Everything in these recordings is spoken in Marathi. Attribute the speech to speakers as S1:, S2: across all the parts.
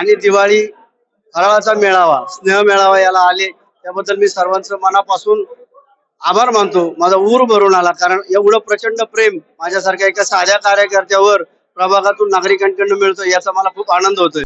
S1: आणि दिवाळी फराळाचा मेळावा स्नेह मेळावा याला आले. त्याबद्दल मी सर्वांचं मनापासून आभार मानतो. माझा ऊर भरून आला कारण एवढं प्रचंड प्रेम माझ्यासारख्या एका साध्या कार्यकर्त्यावर प्रभागातून नागरिकांकडून मिळतो याचा मला खूप आनंद होतोय.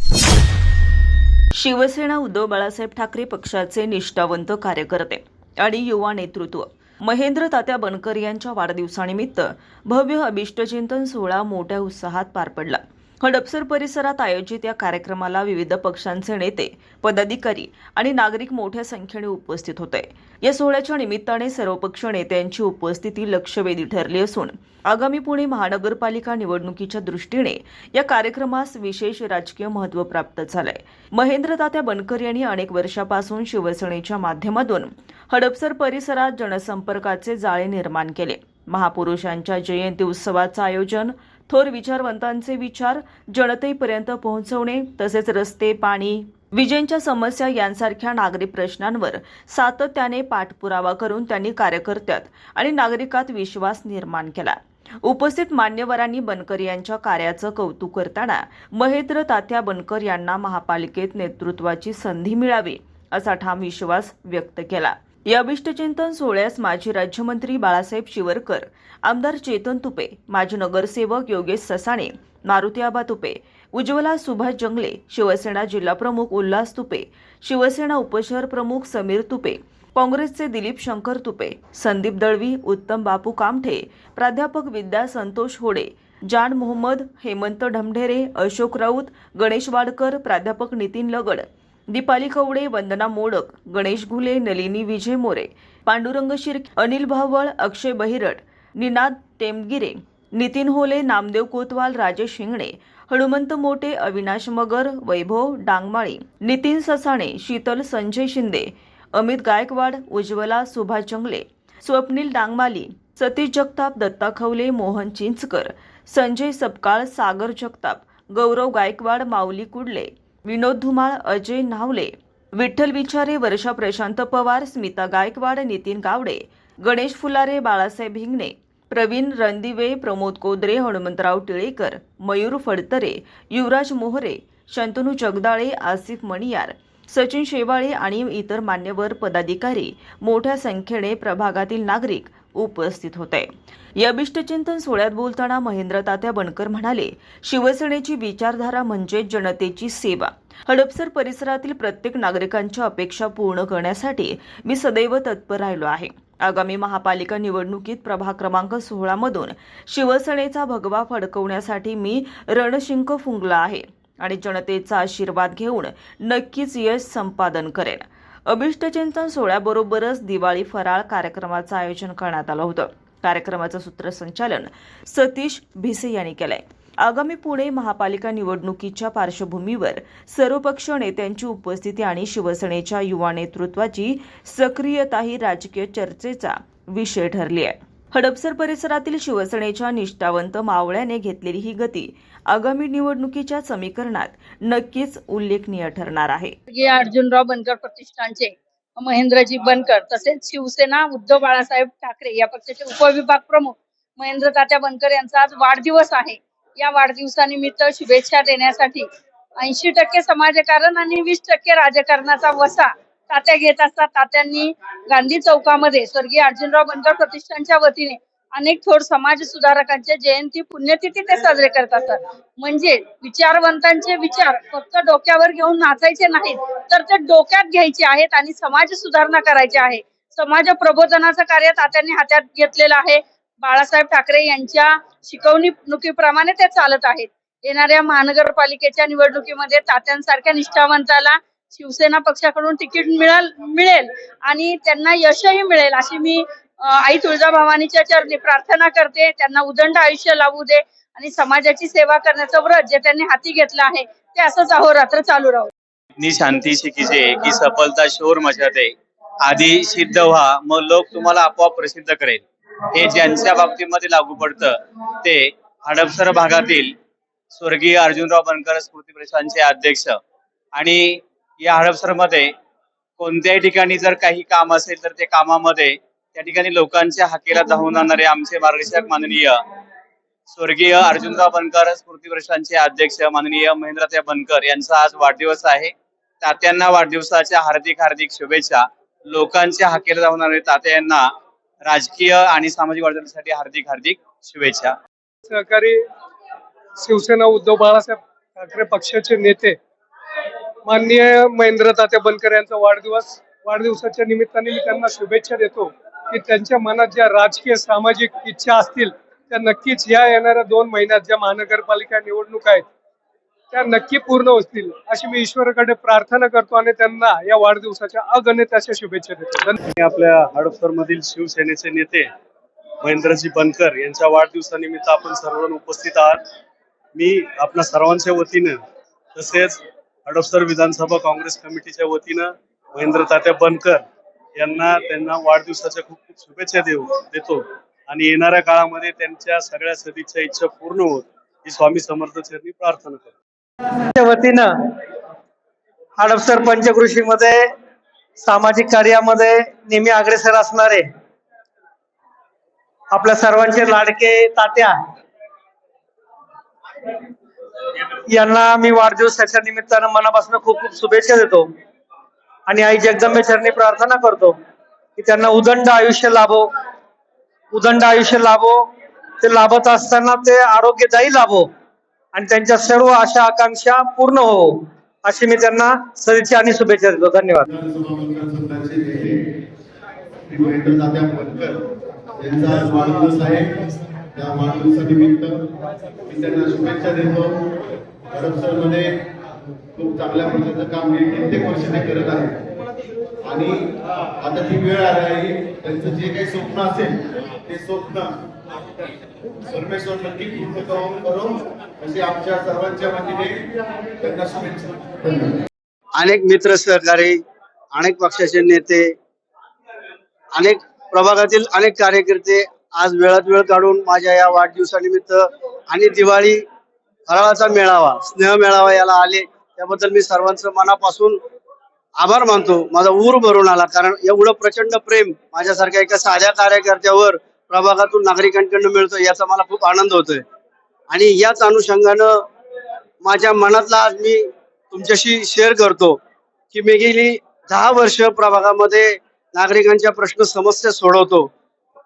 S2: शिवसेना उद्धव बाळासाहेब ठाकरे पक्षाचे निष्ठावंत कार्यकर्ते आणि युवा नेतृत्व. महेंद्र तात्या बनकर यांच्या वाढदिवसानिमित्त भव्य अभिष्टचिंतन सोहळा मोठ्या उत्साहात पार पडला. हडपसर परिसरात आयोजित या कार्यक्रमाला विविध पक्षांचे नेते पदाधिकारी आणि नागरिक मोठ्या संख्येने उपस्थित होते. या सोहळ्याच्या निमित्ताने सर्वपक्ष नेत्यांची उपस्थिती लक्षवेधी ठरली असून आगामी पुणे महानगरपालिका निवडणुकीच्या दृष्टीने या कार्यक्रमास विशेष राजकीय महत्त्व प्राप्त झालंय. महेंद्र तात्या बनकर यांनी अनेक वर्षापासून शिवसेनेच्या माध्यमातून हडपसर परिसरात जनसंपर्काचे जाळे निर्माण केले. महापुरुषांच्या जयंती उत्सवाचं आयोजन थोर विचारवंतांचे विचार जनतेपर्यंत पोहोचवणे तसेच रस्ते पाणी विजेंच्या समस्या यांसारख्या नागरी प्रश्नांवर सातत्याने पाठपुरावा करून त्यांनी कार्यकर्त्यात आणि नागरिकात विश्वास निर्माण केला. उपस्थित मान्यवरांनी बनकर यांच्या कार्याचं कौतुक करताना महेंद्र तात्या बनकर यांना महापालिकेत नेतृत्वाची संधी मिळावी असा ठाम विश्वास व्यक्त केला. या अभिष्टचिंतन सोहळ्यास माजी राज्यमंत्री बाळासाहेब शिवरकर आमदार चेतन तुपे माजी नगरसेवक योगेश ससाणे मारुती आबा तुपे उज्ज्वला सुभाष जंगले शिवसेना जिल्हाप्रमुख उल्हास तुपे शिवसेना उपशहर प्रमुख समीर तुपे काँग्रेसचे दिलीप शंकर तुपे संदीप दळवी उत्तम बापू कामठे प्राध्यापक विद्या संतोष होडे जान मोहम्मद हेमंत ढमढेरे अशोक राऊत गणेश वाडकर प्राध्यापक नितीन लगड दीपाली कवडे वंदना मोडक गणेश घुले नलिनी विजय मोरे पांडुरंग शिर्के अनिल भावळ अक्षय बहिरट निनाद टेमगिरे नितीन होले नामदेव कोतवाल राजेश शिंगणे हनुमंत मोटे अविनाश मगर वैभव डांगमाळी नितीन ससाणे शीतल संजय शिंदे अमित गायकवाड उज्ज्वला सुभाष जंगले स्वप्नील डांगमाली सतीश जगताप दत्ता खवले मोहन चिंचकर संजय सपकाळ सागर जगताप गौरव गायकवाड माऊली कुडले. विनोद धुमाळ अजय नावले विठ्ठल विचारे वर्षा प्रशांत पवार स्मिता गायकवाड नितीन गावडे गणेश फुलारे बाळासाहेब हिंगणे प्रवीण रणदिवे प्रमोद कोदरे हनुमंतराव टिळेकर मयूर फडतरे युवराज मोहरे शंतनू जगदाळे आसिफ मणियार सचिन शेवाळे आणि इतर मान्यवर पदाधिकारी मोठ्या संख्येने प्रभागातील नागरिक उपस्थित होते. या अभिष्टचिंतन सोहळ्यात बोलताना महेंद्र तात्या बनकर म्हणाले शिवसेनेची विचारधारा म्हणजे जनतेची सेवा. हडपसर परिसरातील प्रत्येक नागरिकांच्या अपेक्षा पूर्ण करण्यासाठी मी सदैव तत्पर राहिलो आहे. आगामी महापालिका निवडणुकीत प्रभाग क्रमांक सोहळामधून शिवसेनेचा भगवा फडकवण्यासाठी मी रणशिंक फुंकला आहे आणि जनतेचा आशीर्वाद घेऊन नक्कीच यश संपादन करेन. अभिष्टचिंतन सोहळ्याबरोबरच दिवाळी फराळ कार्यक्रमाचं आयोजन करण्यात आलं होतं. कार्यक्रमाचं सूत्रसंचालन सतीश भिसे यांनी केलंय. आगामी पुणे महापालिका निवडणुकीच्या पार्श्वभूमीवर सर्वपक्ष नेत्यांची उपस्थिती आणि शिवसेनेच्या युवा नेतृत्वाची सक्रियता ही राजकीय चर्चेचा विषय ठरली आहे हडपसर परिसरातील शिवसेनेच्या निष्ठावंत मावळ्याने घेतलेली ही गती आगामी निवडणुकीच्या समीकरणात नक्कीच उल्लेखनीय ठरणार आहे.
S3: स्वर्गीय अर्जुनराव बनकर प्रतिष्ठानचे महेंद्रजी बनकर तसेच शिवसेना उद्धव बाळासाहेब ठाकरे या पक्षाचे उपविभाग प्रमुख महेंद्र तात्या बनकर यांचा आज वाढदिवस आहे. या वाढदिवसानिमित्त शुभेच्छा देण्यासाठी ऐंशी टक्के समाजकारण आणि वीस टक्के राजकारणाचा वसा तात्या घेत असतात. तात्यांनी गांधी चौकामध्ये स्वर्गीय अर्जुनराव बनकर प्रतिष्ठानच्या वतीने अनेक थोर समाज सुधारकांच्या जयंती पुण्यतिथी ते साजरे करत असतात. म्हणजे विचारवंतांचे विचार फक्त डोक्यावर घेऊन नाचायचे नाहीत तर ते डोक्यात घ्यायचे आहेत आणि समाज सुधारणा करायची आहे. समाज प्रबोधनाचं कार्य तात्यांनी हातात घेतलेलं आहे. बाळासाहेब ठाकरे यांच्या शिकवणुकीप्रमाणे ते चालत आहेत. येणाऱ्या महानगरपालिकेच्या निवडणुकीमध्ये तात्यांसारख्या निष्ठावंताला शिवसेना पक्षाकडून तिकीट मिळेल मिळेल आणि त्यांना यशही मिळेल अशी मी आई तुळजाभवानीच्या चरणी प्रार्थना करते. त्यांना उदंड आयुष्य लावू दे आणि समाजाची सेवा करण्याचं व्रत जे त्यांनी हाती घेतलं आहे ते असंच अहोरात्र चालू राहू.
S4: इतनी शांती शिकीजे की सफलता शोर मचाते. आधी सिद्ध व्हा मग लोक तुम्हाला आपोआप प्रसिद्ध करेल. हे ज्यांच्या बाबतीमध्ये लागू पडतं ते हडपसर भागातील स्वर्गीय अर्जुनराव बनकर स्मृती परिषदांचे अध्यक्ष आणि या हडपसरमध्ये कोणत्याही ठिकाणी जर काही काम असेल तर ते कामामध्ये त्या ठिकाणी लोकांच्या हाकेला धावून आणणारे आमचे मार्गदर्शक माननीय स्वर्गीय अर्जुनराव बनकर स्मृती ट्रस्टांचे अध्यक्ष माननीय महेंद्रताई बनकर यांचा आज वाढदिवस आहे. तात्यांना वाढदिवसाच्या हार्दिक हार्दिक शुभेच्छा. लोकांच्या हाकेला धावून तात्या यांना राजकीय आणि सामाजिक वाढवण्यासाठी हार्दिक हार्दिक शुभेच्छा.
S5: सहकारी शिवसेना उद्धव बाळासाहेब ठाकरे पक्षाचे नेते माननीय महेंद्र तात्या बनकर यांचा वाढदिवस वाढदिवसाच्या निमित्ताने मी त्यांना शुभेच्छा देतो की त्यांच्या मनात ज्या राजकीय सामाजिक इच्छा असतील त्या नक्कीच या येणाऱ्या दोन महिन्यात ज्या महानगरपालिका निवडणूक आहेत त्या नक्की पूर्ण होतील. अशी मी ईश्वराकडे प्रार्थना करतो आणि त्यांना या वाढदिवसाच्या अगणित अशा शुभेच्छा देतो.
S6: मी आपल्या हडपसर मधील शिवसेनेचे नेते महेंद्रजी बनकर यांच्या वाढदिवसानिमित्त आपण सर्वजण उपस्थित आहात. मी आपल्या सर्वांच्या वतीनं तसेच हडपसर विधानसभा काँग्रेस कमिटीच्या वतीनं महेंद्र तात्या बनकर यांना त्यांना वाढदिवसाच्या खूप खूप शुभेच्छा देऊ देतो. आणि येणाऱ्या काळामध्ये त्यांच्या सगळ्या सदिच्छा इच्छा पूर्ण होत ही स्वामी समर्थ चरणी प्रार्थना करतो.
S7: वतीनं हडपसर पंचकृषीमध्ये सामाजिक कार्यामध्ये नेहमी अग्रेसर असणारे आपल्या सर्वांचे लाडके तात्या. यांना मी वाढदिवसाच्या निमित्तानं मनापासून खूप खूप शुभेच्छा देतो. आणि आई जगदंबे प्रार्थना करतो की त्यांना उदंड आयुष्य लाभो. उदंड आयुष्य लाभो. ते लाभत असताना ते आरोग्यदायी लाभो. आणि त्यांच्या सर्व आशा आकांक्षा पूर्ण हो. अशी मी त्यांना सदिच्छा आणि शुभेच्छा देतो. धन्यवाद.
S8: यांचा आज वाढदिवस आहे. त्या वाढदिवसानिमित्त मी त्यांना शुभेच्छा देतो. हडपसरमध्ये खूप चांगल्या प्रकारचं काम हे कित्येक वर्ष ते करत आहे. आणि आता ती वेळ आली आहे त्यांचं जे काही स्वप्न असेल ते स्वप्न परमेश्वर नक्की पूर्ण करून करून अशी आमच्या सर्वांच्या वतीने त्यांना शुभेच्छा.
S1: अनेक मित्र सहकारी अनेक पक्षाचे नेते अनेक प्रभागातील अनेक कार्यकर्ते आज वेळात वेळ काढून माझ्या या वाढदिवसानिमित्त आणि दिवाळी फराळाचा मेळावा स्नेह मेळावा याला आले. त्याबद्दल मी सर्वांचं मनापासून आभार मानतो. माझा ऊर भरून आला. कारण एवढं प्रचंड प्रेम माझ्यासारख्या एका साध्या कार्यकर्त्यावर प्रभागातून नागरिकांकडनं मिळतो याचा मला खूप आनंद होतोय. आणि याच अनुषंगानं माझ्या मनातला आज मी तुमच्याशी शेअर करतो की मी गेली दहा वर्ष प्रभागामध्ये नागरिकांच्या प्रश्न समस्या सोडवतो.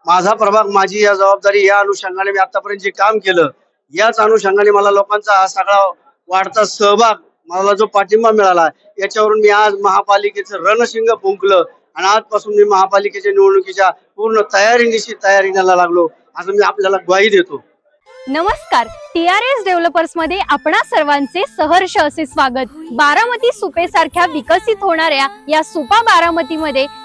S1: माझा प्रभाग माझी या जबाबदारी या अनुषंगाने मी आतापर्यंत जे काम केलं याच अनुषंगाने मला लोकांचा हा सगळा वाढता सहभाग मला जो पाठिंबा मिळाला याच्यावरून मी आज महापालिकेचं रणशिंग फुंकलं आणि आजपासून मी महापालिकेच्या निवडणुकीच्या पूर्ण तयारीनिशी तयारी द्यायला लागलो. असं मी आपल्याला ग्वाही देतो.
S9: नमस्कार. टी आर एस डेव्हलपर्समध्ये आपणा सर्वांचे सहर्ष असे स्वागत. बारामती सुपे सारख्या विकसित होणाऱ्या या सुपा बारामतीमध्ये